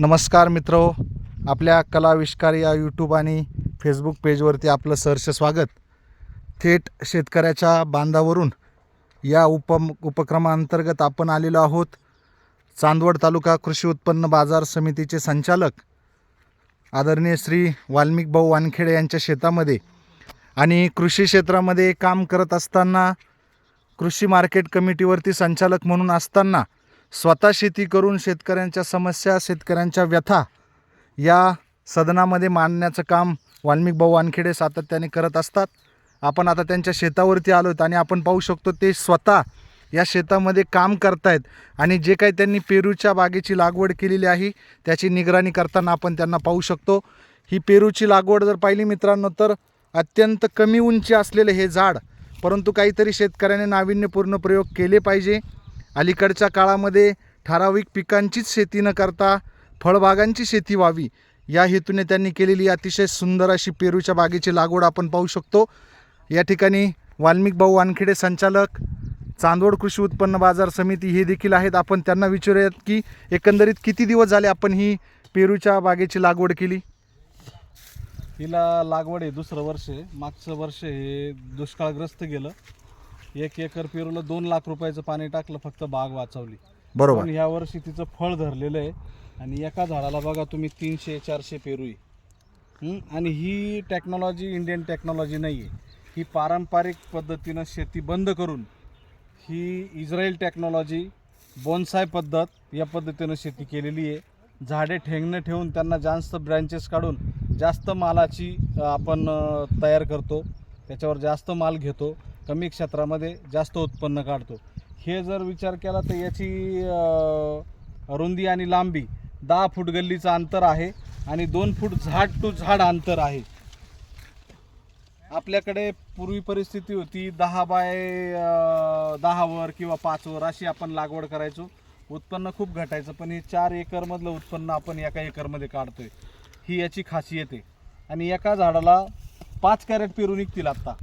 नमस्कार मित्र आपल्या कलाविष्कार या यूट्यूब आणि फेसबुक पेजवरती आपलं सहर्ष स्वागत. थेट शेतकऱ्याच्या बांधावरून या उपम उपक्रमाअंतर्गत आपण आलेलो आहोत. चांदवड तालुका कृषी उत्पन्न बाजार समितीचे संचालक आदरणीय श्री वाल्मिक भाऊ वानखेडे यांच्या शेतामध्ये आणि कृषी क्षेत्रामध्ये काम करत असताना कृषी मार्केट कमिटीवरती संचालक म्हणून असताना स्वतः शेती करून शेतकऱ्यांच्या समस्या शेतकऱ्यांच्या व्यथा या सदनामध्ये मांडण्याचं काम वाल्मिक भाऊ वानखेडे सातत्याने करत असतात. आपण आता त्यांच्या शेतावरती आलो आणि आपण पाहू शकतो ते स्वतः या शेतामध्ये काम करतायत आणि जे काही त्यांनी पेरूच्या बागेची लागवड केलेली आहे त्याची निगराणी करताना आपण त्यांना पाहू शकतो. ही पेरूची लागवड जर पाहिली मित्रांनो तर अत्यंत कमी उंची असलेले हे झाड परंतु काहीतरी शेतकऱ्याने नाविन्यपूर्ण प्रयोग केले पाहिजे. अलीकडच्या काळामध्ये ठराविक पिकांचीच शेती न करता फळबागांची शेती व्हावी. या हेतूने त्यांनी केलेली अतिशय सुंदर अशी पेरूच्या बागेची लागवड आपण पाहू शकतो. या ठिकाणी वाल्मिक भाऊ वानखेडे संचालक चांदवड कृषी उत्पन्न बाजार समिती हे देखील आहेत. आपण त्यांना विचारूयात की एकंदरीत किती दिवस झाले आपण ही पेरूच्या बागेची लागवड केली? हिला लागवड आहे दुसरं वर्ष आहे. मागचं वर्ष हे दुष्काळग्रस्त गेलं. एक एकर पेरूला दोन लाख रुपयाचं पाणी टाकलं फक्त बाग वाचवली. बरोबर. पण ह्या वर्षी तिचं फळ धरलेलं आहे आणि एका झाडाला बघा तुम्ही तीनशे चारशे पेरू आहे. हं? आणि ही टेक्नॉलॉजी इंडियन टेक्नॉलॉजी नाही आहे ही पारंपरिक पद्धतीनं शेती बंद करून ही इस्रायल टेक्नॉलॉजी बोनसाय पद्धत या पद्धतीनं शेती केलेली आहे. झाडे ठेंगणं ठेवून त्यांना जास्त ब्रँचेस काढून जास्त मालाची अ, आपण अ, तयार करतो. त्याच्यावर जास्त माल घेतो. कमी क्षेत्रामध्ये जास्त उत्पन्न काढतो. हे जर विचार केला तर याची रुंदी आणि लांबी दहा फूट गल्लीचं अंतर आहे आणि दोन फूट झाड टू झाड अंतर आहे. आपल्याकडे पूर्वी परिस्थिती होती दहा बाय दहावर किंवा पाचवर अशी आपण लागवड करायचो. उत्पन्न खूप घटायचं पण हे चार एकरमधलं उत्पन्न आपण एका एकरमध्ये काढतो आहे ही याची खासियत आहे. आणि एका झाडाला पाच कॅरेट पेरू निघतील आत्ता.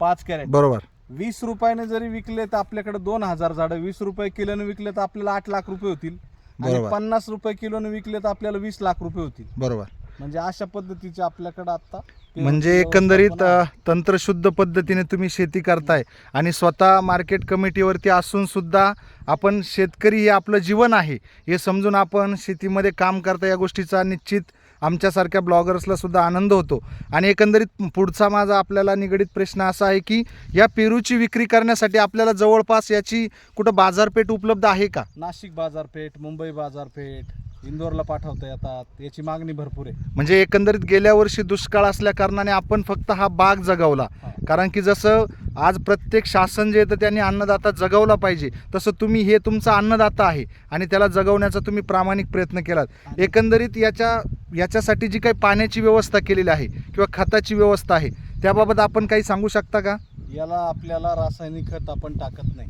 पाच कॅरेट. बरोबर. वीस रुपयाने जरी विकले तर आपल्याकडे दोन हजार झाडं वीस रुपये किलोने विकले तर आपल्याला आठ लाख रुपये होतील. आणि बरोबर. पन्नास रुपये किलोने विकले तर आपल्याला वीस लाख रुपये होतील. बरोबर. म्हणजे अशा पद्धतीचे आपल्याकडे आता म्हणजे एकंदरीत. अ, तंत्रशुद्ध पद्धतीने तुम्ही शेती करताय आणि स्वतः मार्केट कमिटीवरती असून सुद्धा आपण शेतकरी हे आपलं जीवन आहे हे समजून आपण शेतीमध्ये काम करता या गोष्टीचा निश्चित आमच्यासारख्या ब्लॉगर्सला सुद्धा आनंद होतो. आणि एकंदरीत पुढचा माझा आपल्याला निगडीत प्रश्न असा आहे की या पेरूची विक्री करण्यासाठी आपल्याला जवळपास याची कुठं बाजारपेठ उपलब्ध आहे का? नाशिक बाजारपेठ मुंबई बाजारपेठ इंदोरला पाठवता येतात याची मागणी भरपूर आहे. म्हणजे एकंदरीत गेल्या वर्षी दुष्काळ असल्या कारणाने आपण फक्त हा बाग जगवला. कारण की जसं आज प्रत्येक शासन जे येतं त्यांनी अन्नदाता जगवला पाहिजे. तसं तुम्ही हे तुमचा अन्नदाता आहे आणि त्याला जगवण्याचा तुम्ही प्रामाणिक प्रयत्न केलात. एकंदरीत याच्या याच्यासाठी जी काही पाण्याची व्यवस्था केलेली आहे किंवा खताची व्यवस्था आहे त्याबाबत आपण काही सांगू शकता का? याला आपल्याला रासायनिक खत आपण टाकत नाही.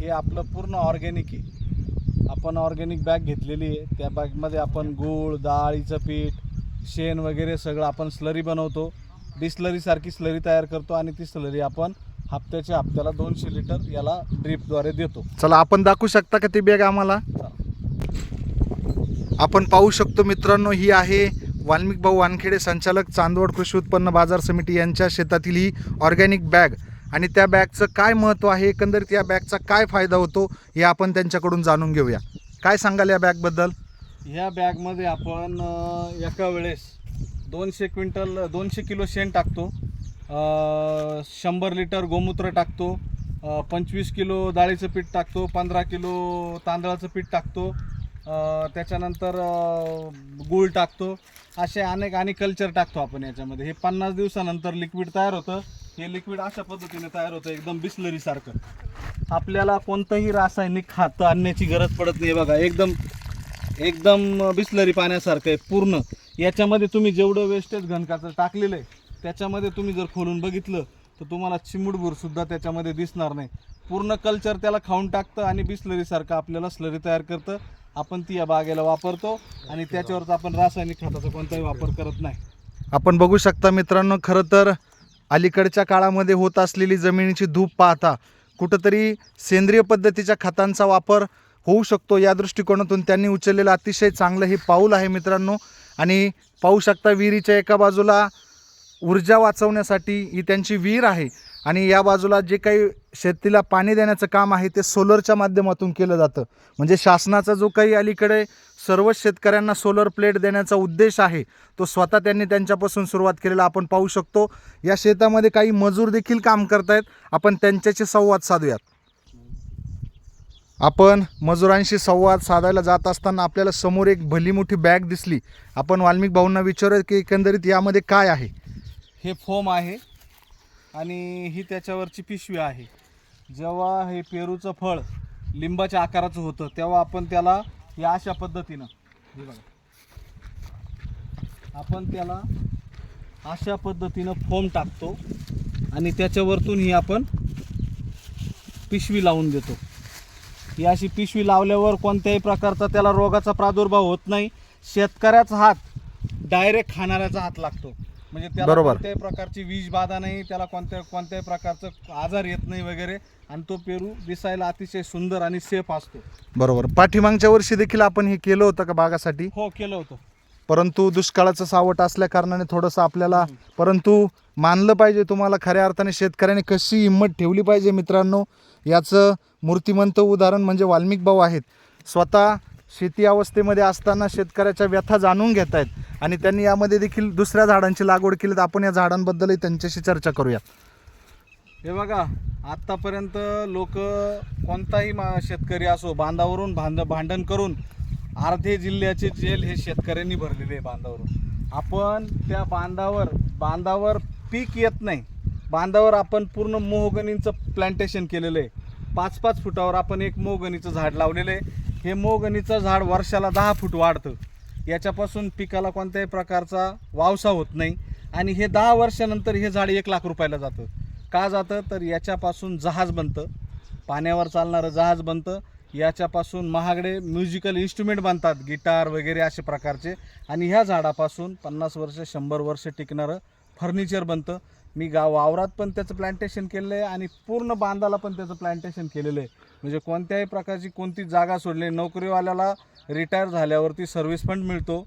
हे आपलं पूर्ण ऑर्गॅनिक आहे. आपण ऑर्गॅनिक बॅग घेतलेली आहे. त्या बॅगमध्ये आपण गूळ डाळीचं पीठ शेण वगैरे सगळं आपण स्लरी बनवतो. डिस्लरीसारखी स्लरी तयार करतो आणि ती स्लरी आपण हप्त्याच्या हप्त्याला दोनशे लिटर याला ड्रीपद्वारे देतो. चला आपण दाखवू शकता का ती बॅग आम्हाला? आपण पाहू शकतो मित्रांनो ही आहे वाल्मिक भाऊ वानखेडे संचालक चांदवड कृषी उत्पन्न बाजार समिती यांच्या शेतातील ही ऑर्गॅनिक बॅग आणि त्या बॅगचं काय महत्त्व आहे? एकंदरीत या बॅगचा काय फायदा होतो? हे आपण त्यांच्याकडून जाणून घेऊया. काय सांगाल या बॅगबद्दल ह्या बॅगमध्ये आपण एका वेळेस दोनशे क्विंटल दोनशे किलो शेण टाकतो. शंभर लिटर गोमूत्र टाकतो. पंचवीस किलो डाळीचं पीठ टाकतो पंधरा किलो तांदळाचं पीठ टाकतो. त्याच्यानंतर गूळ टाकतो. असे अनेक आणि कल्चर टाकतो आपण याच्यामध्ये. हे पन्नास दिवसानंतर लिक्विड तयार होतं. हे लिक्विड अशा पद्धतीने तयार होतं एकदम बिस्लरीसारखं. आपल्याला कोणतंही रासायनिक खातं आणण्याची गरज पडत नाही. बघा एकदम एकदम बिस्लरी पाण्यासारखं आहे पूर्ण. याच्यामध्ये तुम्ही जेवढं वेस्टेज घनकाचं टाकलेलं आहे त्याच्यामध्ये तुम्ही जर खोलून बघितलं तर तुम्हाला चिमुटभूरसुद्धा त्याच्यामध्ये दिसणार नाही. पूर्ण कल्चर त्याला खाऊन टाकतं आणि बिस्लरीसारखं आपल्याला स्लरी तयार करतं. आपण ती या बागेला वापरतो आणि त्याच्यावरच आपण रासायनिक खताचा कोणताही वापर करत नाही. आपण बघू शकता मित्रांनो खरं तर अलीकडच्या काळामध्ये होत असलेली जमिनीची धूप पाहता कुठंतरी सेंद्रिय पद्धतीच्या खतांचा वापर होऊ शकतो या दृष्टिकोनातून त्यांनी उचललेलं अतिशय चांगलं हे पाऊल आहे मित्रांनो. आणि पाहू शकता विहिरीच्या एका बाजूला ऊर्जा वाचवण्यासाठी ही त्यांची विहीर आहे. आणि या बाजूला जे काही शेतीला पाणी देण्याचं काम आहे ते सोलरच्या माध्यमातून केलं जातं. म्हणजे शासनाचा जो काही अलीकडे सर्वच शेतकऱ्यांना सोलर प्लेट देण्याचा उद्देश आहे तो स्वतः त्यांनी त्यांच्यापासून सुरुवात केलेला आपण पाहू शकतो. या शेतामध्ये काही मजूर देखील काम करतायत. आपण त्यांच्याशी संवाद साधूयात. आपण मजुरांशी संवाद साधायला जात असताना आपल्याला समोर एक भली मोठी बॅग दिसली. आपण वाल्मिक भाऊंना विचारूया की एकंदरीत यामध्ये काय आहे? हे फोम आहे आणि ही त्याच्यावरची पिशवी आहे. जेव्हा हे पेरूचं फळ लिंबाच्या आकाराचं होतं तेव्हा आपण त्याला या अशा पद्धतीनं हे बघा. आपण त्याला अशा पद्धतीनं फोम टाकतो आणि त्याच्यावरतून ही आपण पिशवी लावून देतो. ही अशी पिशवी लावल्यावर कोणत्याही प्रकारचा त्याला रोगाचा प्रादुर्भाव होत नाही. शेतकऱ्याचा हात डायरेक्ट खाणाऱ्याचा हात लागतो. म्हणजे त्याला बरोबर. कोणत्याही प्रकारची विष बाधा नाही त्याला कोणत्या कोणत्याही प्रकारचं आजार येत नाही वगैरे. आणि तो पेरू दिसायला अतिशय सुंदर आणि सेफ असतो. बरोबर. पाठीमागच्या वर्षी देखील आपण हे केलं होतं का बागासाठी? हो केलं होतं. परंतु दुष्काळाचं सावट असल्या कारणाने थोडंसं आपल्याला परंतु मानलं पाहिजे तुम्हाला खऱ्या अर्थाने शेतकऱ्याने कशी हिंमत ठेवली पाहिजे मित्रांनो? याचं मूर्तिमंत उदाहरण म्हणजे वाल्मिक भाऊ आहेत. स्वतः शेती अवस्थेमध्ये असताना शेतकऱ्याच्या व्यथा जाणून घेत आहेत. आणि त्यांनी यामध्ये देखील दुसऱ्या झाडांची लागवड केली. तर आपण या झाडांबद्दलही त्यांच्याशी चर्चा करूया हे बघा आत्तापर्यंत लोक कोणताही मा शेतकरी असो बांधावरून भांड भांडण करून अर्धे जिल्ह्याचे जेल हे शेतकऱ्यांनी भरलेले आहे बांधावरून. आपण त्या बांधावर बांधावर पीक येत नाही. बांधावर आपण पूर्ण मोहगणींचं प्लांटेशन केलेलं आहे. पाच पाच फुटावर आपण एक मोहगणीचं झाड लावलेलं आहे. हे मोगणीचं झाड वर्षाला दहा फूट वाढतं. याच्यापासून पिकाला कोणत्याही प्रकारचा वावसा होत नाही. आणि हे दहा वर्षानंतर हे झाड एक लाख रुपयाला जातं. का जातं? तर याच्यापासून जहाज बनतं. पाण्यावर चालणारं जहाज बनतं. याच्यापासून महागडे म्युझिकल इन्स्ट्रुमेंट बनतात गिटार वगैरे असे प्रकारचे. आणि ह्या झाडापासून पन्नास वर्ष शंभर वर्ष टिकणारं फर्निचर बनतं. मी गाव वावरात पण त्याचं प्लांटेशन केलेलं आहे आणि पूर्ण बांधाला पण त्याचं प्लांटेशन केलेलं आहे. म्हणजे कोणत्याही प्रकारची कोणती जागा सोडली नोकरीवाल्याला रिटायर झाल्यावरती सर्व्हिस फंड मिळतो.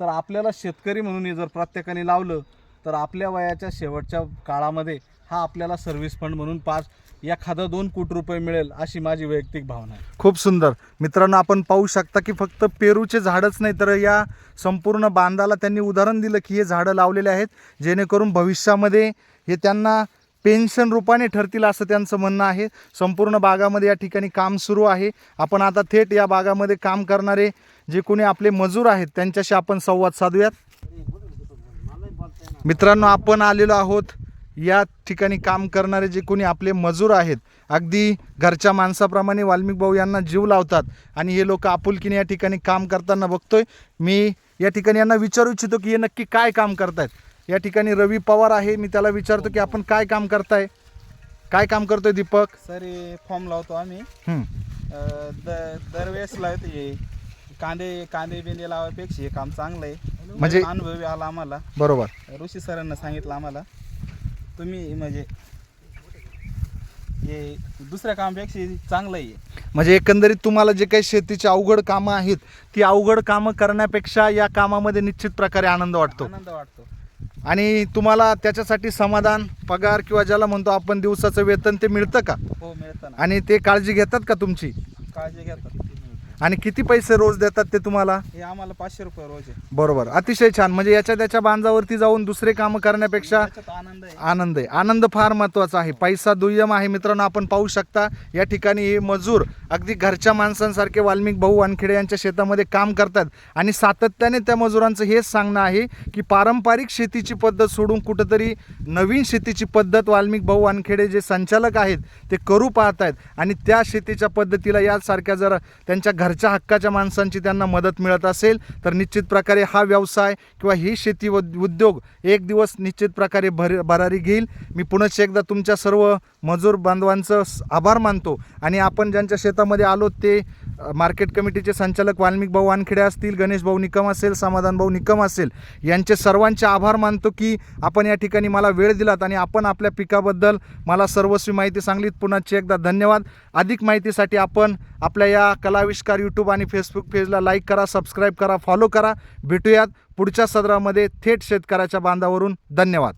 तर आपल्याला शेतकरी म्हणून जर प्रत्येकाने लावलं तर आपल्या वयाच्या शेवटच्या काळामध्ये हा आपल्याला सर्व्हिस फंड म्हणून पाच एखादा दोन कोटी रुपये मिळेल अशी माझी वैयक्तिक भावना आहे. खूप सुंदर. मित्रांनो आपण पाहू शकता की फक्त पेरूचे झाडच नाही तर या संपूर्ण बांधाला त्यांनी उदाहरण दिलं की हे झाडं लावलेले आहेत जेणेकरून भविष्यामध्ये हे त्यांना पेन्शन रूपाने ठरतील असं त्यांचं म्हणणं आहे. संपूर्ण बागामध्ये या ठिकाणी काम सुरू आहे. आपण आता थेट या बागामध्ये काम करणारे जे कोणी आपले मजूर आहेत त्यांच्याशी आपण संवाद साधूयात. मित्रांनो आपण आलेलो आहोत. या ठिकाणी काम करणारे जे कोणी आपले मजूर आहेत अगदी घरच्या माणसाप्रमाणे वाल्मिक भाऊ यांना जीव लावतात आणि हे लोक आपुलकीने या ठिकाणी काम करताना बघतोय. मी या ठिकाणी यांना विचारू इच्छितो की हे नक्की काय काम करतायत? या ठिकाणी रवी पवार आहे. मी त्याला विचारतो की आपण काय काम करताय? काय काम करतोय दीपक? सर हे फॉर्म लावतो आम्ही. हं, अ, द दरवेळेस लावतो हे कांदे कांदे बिंदे लावायपेक्षा हे काम चांगलं आहे. म्हणजे- अनुभवी आला आम्हाला. बरोबर. ऋषी सरांना सांगितलं आम्हाला. तुम्ही म्हणजे हे दुसऱ्या कामापेक्षा हे चांगलं आहे. म्हणजे एकंदरीत तुम्हाला जे काही शेतीची अवघड कामं आहेत ती अवघड कामं करण्यापेक्षा या कामामध्ये निश्चित प्रकारे आनंद वाटतो. आनंद वाटतो. आणि तुम्हाला त्याच्यासाठी समाधान पगार किंवा ज्याला म्हणतो आपण दिवसाचं वेतन ते मिळतं का? हो मिळतं ना. आणि ते काळजी घेतात का तुमची? काळजी घेतात. आणि किती पैसे रोज देतात ते तुम्हाला? हे आम्हाला पाचशे रुपये रोज आहे. बरोबर. अतिशय छान. म्हणजे याच्या त्याच्या बांधावरती जाऊन दुसरे कामं करण्यापेक्षा त्याच्यात आनंद आहे. आनंद आहे. आनंद फार महत्त्वाचा आहे. पैसा दुय्यम आहे मित्रांनो आपण पाहू शकता. या ठिकाणी हे मजूर अगदी घरच्या माणसांसारखे वाल्मिक भाऊ वानखेडे यांच्या शेतामध्ये काम करतात. आणि सातत्याने त्या मजुरांचं हेच सांगणं आहे की पारंपरिक शेतीची पद्धत सोडून कुठंतरी नवीन शेतीची पद्धत वाल्मिक भाऊ वानखेडे जे संचालक आहेत ते करू पाहत आहेत आणि त्या शेतीच्या पद्धतीला यासारख्या जर त्यांच्या घरच्या हक्काच्या माणसांची त्यांना मदत मिळत असेल तर निश्चित प्रकारे हा व्यवसाय किंवा ही शेती व उद्योग एक दिवस निश्चित प्रकारे भर भरारी घेईल. मी पुनश्च एकदा तुमच्या सर्व मजूर बांधवांचं आभार मानतो. आणि आपण ज्यांच्या शेतामध्ये आलो ते मार्केट कमिटीचे संचालक वाल्मिक भाऊ वानखेडे असतील गणेश भाऊ निकम असेल समाधान भाऊ निकम असेल यांचे सर्वांचे आभार मानतो की आपण या ठिकाणी मला वेळ दिलात आणि आपण आपल्या पिकाबद्दल मला सर्वस्वी माहिती सांगलीत. पुन्हा एकदा धन्यवाद. अधिक माहितीसाठी आपण आपल्या या कलाविष्कार यूट्यूब आणि फेसबुक पेजला लाईक करा सबस्क्राईब करा फॉलो करा. भेटूयात पुढच्या सदरामध्ये थेट शेतकऱ्याच्या बांधावरून. धन्यवाद.